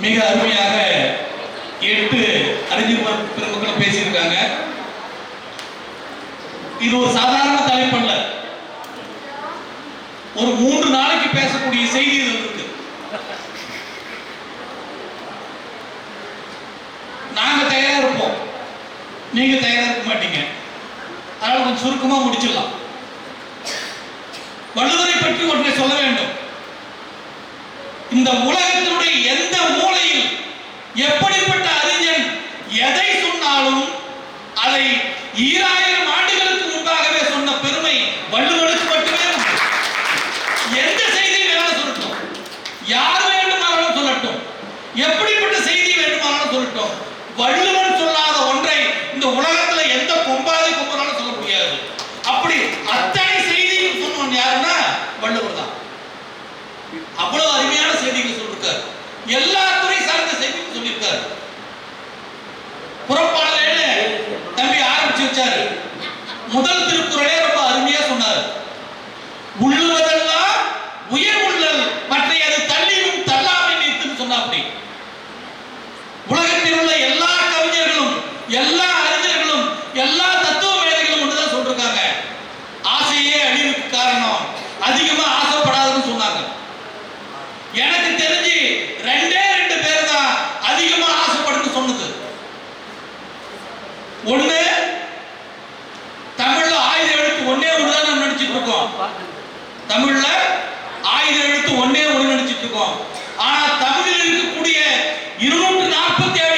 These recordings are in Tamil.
மிக அருமையாக எட்டு அறிஞர் பெரு- பேசியிருக்காங்க. இது ஒரு சாதாரண தலைப்பல்ல ஒரு மூன்று நாளைக்கு பேசக்கூடிய செய்தி இது இருக்கு. நாங்க தயாரா இருப்போம். நீங்க தயாரா இருக்க மாட்டீங்க. அதனால கொஞ்சம் சுருக்கமா முடிச்சிடலாம். வள்ளுவரை பற்றி ஒன்றை சொல்ல வேண்டும். இந்த உலகத்தினுடைய எப்படிப்பட்ட அறிஞன் எதை சொன்னாலும் அதை ஈராயிரம் ஆண்டுகளுக்கு முன்பாகவே சொன்ன பெருமை வள்ளுவனுக்கு மட்டுமே உண்டு. எந்த செய்தி வேணாலும் சொல்லட்டும். யார் வேண்டுமானாலும் சொல்லட்டும். எப்படிப்பட்ட செய்தி வேண்டுமானாலும் சொல்லட்டும். வள்ளுவன் சொல்லாத ஒன்றை இந்த உலகத்துல எந்த கொம்பாதி கொம்பனாலும் சொல்ல முடியாது. அப்படி அத்தனை செய்தியும் சொன்னவன் யாருன்னா வள்ளுவர் தான். அவ்வளவு அருமையான செய்திகள் சொல்லிருக்காரு. எல்லா ஒண்ணு தமிழ்ல ஆயுத எழுத்து ஒன்னே ஒன்று தான் நம்ம நடிச்சிட்டு இருக்கோம். தமிழ்ல ஆயுத எழுத்து ஒன்னே ஒன்று நடிச்சிட்டு இருக்கோம். ஆனா தமிழில் இருக்கக்கூடிய இருநூற்று நாற்பத்தி ஏழு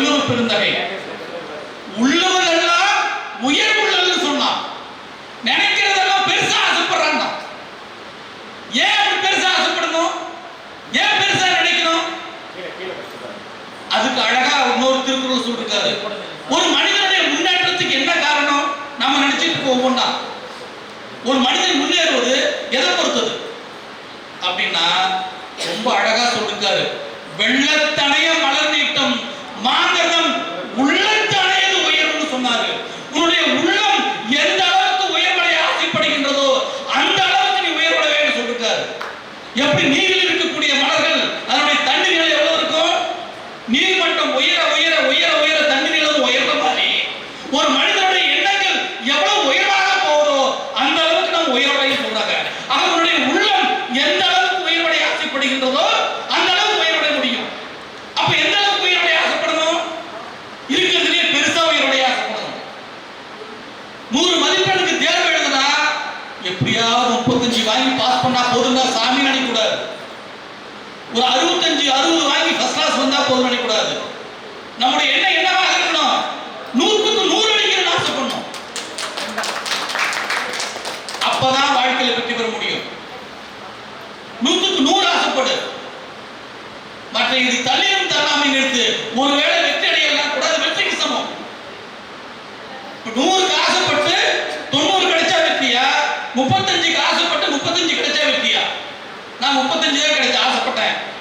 வள்ளுவர் பெருந்தகை. உள்ளவர்கள்லாம் உயர் சொன்னான். நினைக்கிறதெல்லாம் பெருசா ஆசைப்படுறான் ஏன் அப்படி பெருசா ஆசைப்படணும்? ஏன் பெருசா நினைக்கணும்? அதுக்கு அழகா இன்னொரு திருக்குறள் சொல்லிருக்காரு. ஒரு மனிதனுடைய முன்னேற்றத்துக்கு என்ன காரணம்? நம்ம நினைச்சிட்டு இருக்கோம் ஒவ்வொன்றா ஒரு மனிதன் முன்னேறுவது எதை பொறுத்தது? அப்படின்னா ரொம்ப அழகா சொல்லிருக்காரு. வெள்ளத்தனைய எப்படி நீரில் இருக்கக்கூடிய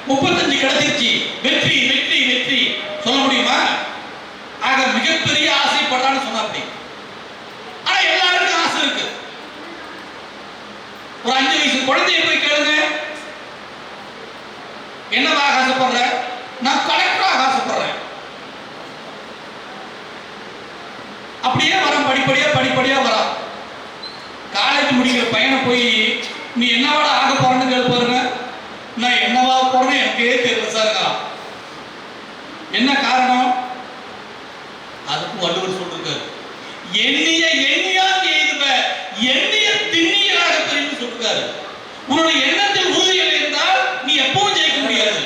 முப்பத்தஞ்சு கிடைச்சிருச்சு. வெற்றி வெற்றி வெற்றி. சொல்ல முடியுமா? ஆக மிகப்பெரிய ஆசைப்பட்டான்னு சொன்னா ஆனா எல்லாருக்கும் ஆசை இருக்கு. ஒரு அஞ்சு வயசு குழந்தைய போய் கேளுங்க. என்னவாக ஆசைப்படுற? நான் கலெக்டராக ஆசைப்படுறேன். அப்படியே வரான் படிப்படியா படிப்படியா வரான். காலேஜ் முடிக்கிற பையனை போய் நீ என்னவாட ஆக போறேன்னு கேள்வி பாருங்க. நான் என்னவா போறேன்னு எனக்கே தெரியல சார் என்ன காரணம்? அதுக்கு வள்ளுவர் சொல்லிருக்காரு. என்ன எண்ணியாக எய்துவ எண்ணிய திண்ணியராக பெரியன்னு சொல்லிருக்காரு உன்னுடைய எண்ணத்தில் உறுதியில் இருந்தால் நீ எப்பவும் ஜெயிக்க முடியாது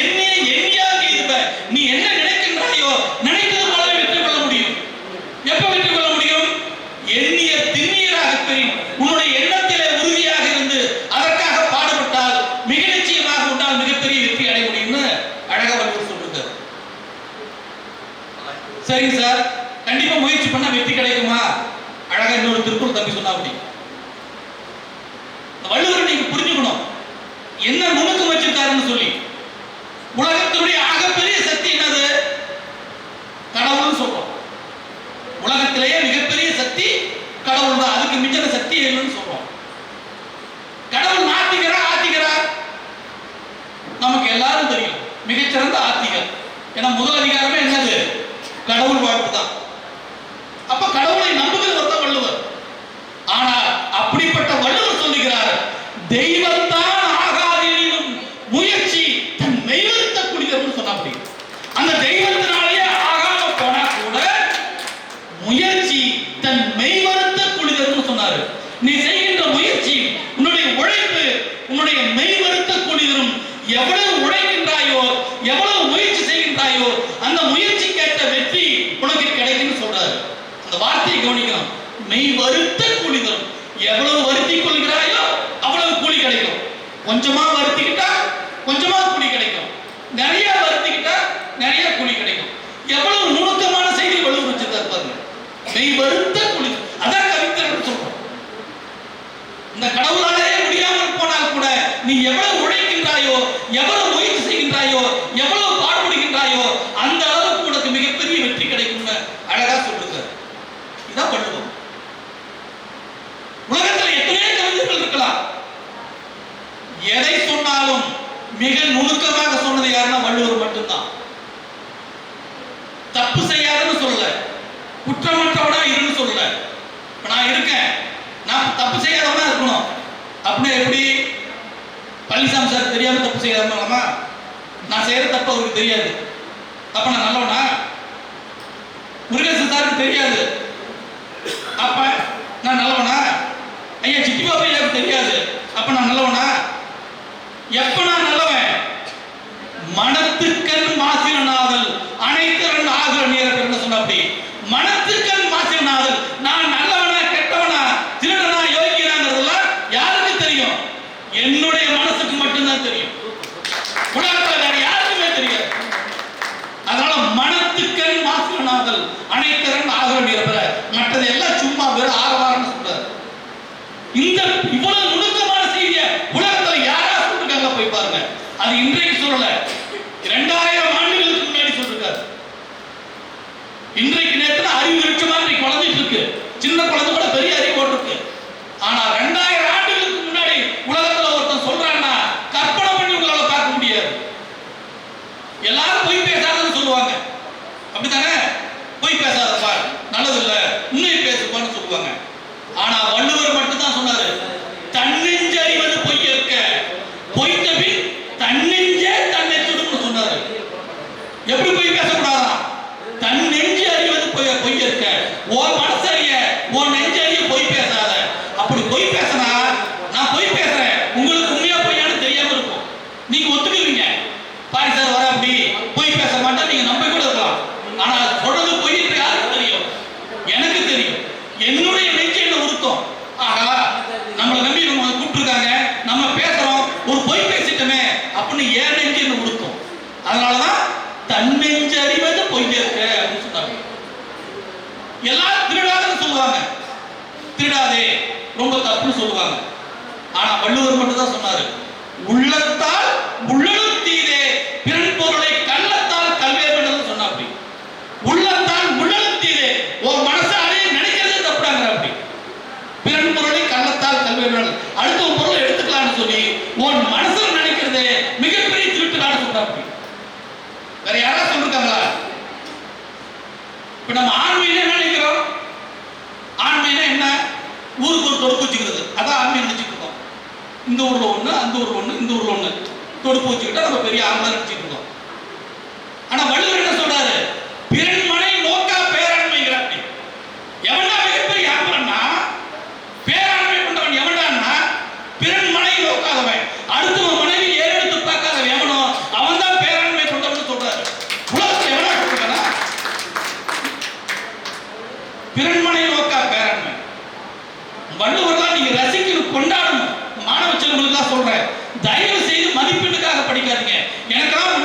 எண்ணிய எண்ணியாக எய்துவ நீ என்ன நினைக்கின்றாயோ நினைத்தது போல வெற்றி கொள்ள முடியும் எப்ப வெற்றி கொள்ள முடியும் எண்ணிய திண்ணியராக பெறும் உன்னுடைய எண்ணத்திலே உறுதியாக இருந்து அதற்காக பாடுபட்டால் மிக நிச்சயமாக உன்னால் மிகப்பெரிய வெற்றி அடைய முடியும்னு அழகா வள்ளுவர் சொல்லிருக்காரு சரிங்க சார் கண்டிப்பா முயற்சி பண்ணா வெற்றி கிடைக்குமா அழகா இன்னொரு திருக்குறள் தம்பி சொன்னா அப்படி வள்ளுவர் நீங்க புரிஞ்சுக்கணும் என்ன நுணுக்கம் வச்சிருக்காருன்னு சொல்லி. உலகத்தினுடைய ஆகப்பெரிய சக்தி என்னது? கடவுள்னு சொல்றோம். உலகத்திலேயே மிகப்பெரிய சக்தி கடவுள் தான் அதுக்கு மிஞ்சின சக்தி இல்லைன்னு சொல்றோம். கடவுள் நாத்திகரா ஆத்திகரா? நமக்கு எல்லாரும் தெரியும். மிகச்சிறந்த ஆத்திகர். ஏன்னா முதல் அதிகாரமே என்னது? கடவுள் வாழ்ப்பு தான் அப்ப கடவுளை நம்புகிறவர் தான் வள்ளுவர் ஆனால் அப்படிப்பட்ட வள்ளுவர் சொல்லுகிறார் தெய்வத்தான் ஆகாதெனினும் முயற்சி தன் மெய்வருத்த குடிதம்னு சொன்னா அப்படி அந்த தெய்வத்தினாலேயே ஆகாம போனா கூட முயற்சி தன் மெய்வருத்த குடிதம்னு சொன்னாரு நீ செய்கின்ற முயற்சி உன்னுடைய உழைப்பு உன்னுடைய மெய்வருத்த குடிதரும் எவ்வளவு உழைக்கின்றாயோ எவ்வளவு முயற்சி செய்கின்றாயோ அந்த முயற்சிக்கேற்ற வெற்றி உனக்கு கிடைக்கும்னு சொல்றாரு அந்த வார்த்தையை கவனிக்கணும் மெய் வருத்த கூலி தரும் எவ்வளவு வருத்தி கொள்கிறாயோ அவ்வளவு கூலி கிடைக்கும். கொஞ்சமா வருத்திக்கிட்டா கொஞ்சமா கூலி கிடைக்கும். நிறைய வருத்திக்கிட்டா நிறைய கூலி கிடைக்கும். எவ்வளவு நுணுக்கமான செய்தி வலுவு வச்சிருக்காரு பாருங்க. மெய் வருத்த கூலி அதான் கவித்திரன் சொல்றோம் இந்த கடவுளாலே முடியாமல் போனால் கூட நீ எவ்வளவு உழைக்கின்றாயோ எவ்வளவு முயற்சி செய்கின்றாயோ எவ்வளவு பாடுபடுகின்றாயோ அந்த அளவுக்கு உனக்கு மிகப்பெரிய வெற்றி கிடைக்கும்னு அழகா சொல்லிருக்காரு இதான் வள்ளுவம் உலகத்துல எத்தனையோ கவிஞர்கள் இருக்கலாம் எதை சொன்னாலும் மிக நுணுக்கமாக சொன்னது யாருன்னா வள்ளுவர் மட்டும்தான். தப்பு செய்யாதுன்னு சொல்லல. குற்றமற்றவனா இருன்னு சொல்லல. இப்ப நான் இருக்கேன். நான் தப்பு செய்யாதவனா இருக்கணும். அப்படின்னு எப்படி? பழனிசாமி சார் தெரியாம தப்பு செய்யாதவனாமா நான் செய்யற தப்பு அவருக்கு தெரியாது. அப்ப நான் நல்லவனா? முருகேசன் சாருக்கு தெரியாது. அப்ப நான் நல்லவனா? ஐயா சிட்டி பாபா ஐயாவுக்கு தெரியாது. அப்ப நான் நல்லவனா? எப்ப நான் மனத்துக்கண் மாசினாதல் அனைத்திறன் ஆகுற நேரத்தில் சொன்ன அப்படி? மனத்துக்கண் மாசினாதல் நான் நல்லவனா கெட்டவனா திருடனா யோகியனாங்கிறதெல்லாம் யாருக்கு தெரியும்? என்னுடைய மனசுக்கு மட்டும்தான் தெரியும். உலகத்துல வேற யாருக்குமே தெரியாது. அதனால மனத்துக்கண் மாசினாதல் அனைத்திறன் ஆகுற நேரத்தில் மற்றது எல்லாம் சும்மா வெறும் ஆரவாரம்னு சொல்றாரு. இந்த இவ்வளவு நுணுக்கமான செய்தியை உலகத்துல யாரா சொல்லிருக்காங்க போய் பாருங்க. அது இன்றைக்கு சொல்லல. இரண்டாயிரம் அர்த்தம். ஆகா நம்மளை நம்பி இவங்க வந்து கூப்பிட்டுருக்காங்க. நம்ம பேசுறோம். ஒரு பொய் பேசிட்டோமே அப்படின்னு ஏனெஞ்சு நெஞ்சு என்ன அதனாலதான் தன்னெஞ்சு அறிவது பொய் இருக்க அப்படின்னு சொன்னாங்க எல்லாரும் திருடாதுன்னு சொல்லுவாங்க. திருடாதே ரொம்ப தப்புன்னு சொல்லுவாங்க. ஆனா வள்ளுவர் மட்டும் தான் சொன்னாரு உள்ளத்தால் உள்ளலும் திருட்டுலான்னு வேற யாராவது சொல்லிருக்காங்களா? இப்ப நம்ம ஆண்மையில என்ன நினைக்கிறோம்? ஆண்மைனா என்ன? ஊருக்கு ஒரு தொடுப்பு வச்சுக்கிறது. அதான் ஆண்மை நினைச்சிட்டு இருக்கோம். இந்த ஊர்ல ஒண்ணு அந்த ஊர்ல ஒண்ணு இந்த ஊர்ல ஒண்ணு. தொடுப்பு வச்சுக்கிட்டா நம்ம பெரிய ஆண்மை நினைச்சிட்டு இருக்கோம். ஆனா சொல்றேன். தயவு செய்து மதிப்பெண்ணுக்காக படிக்காதீங்க. எனக்கெல்லாம்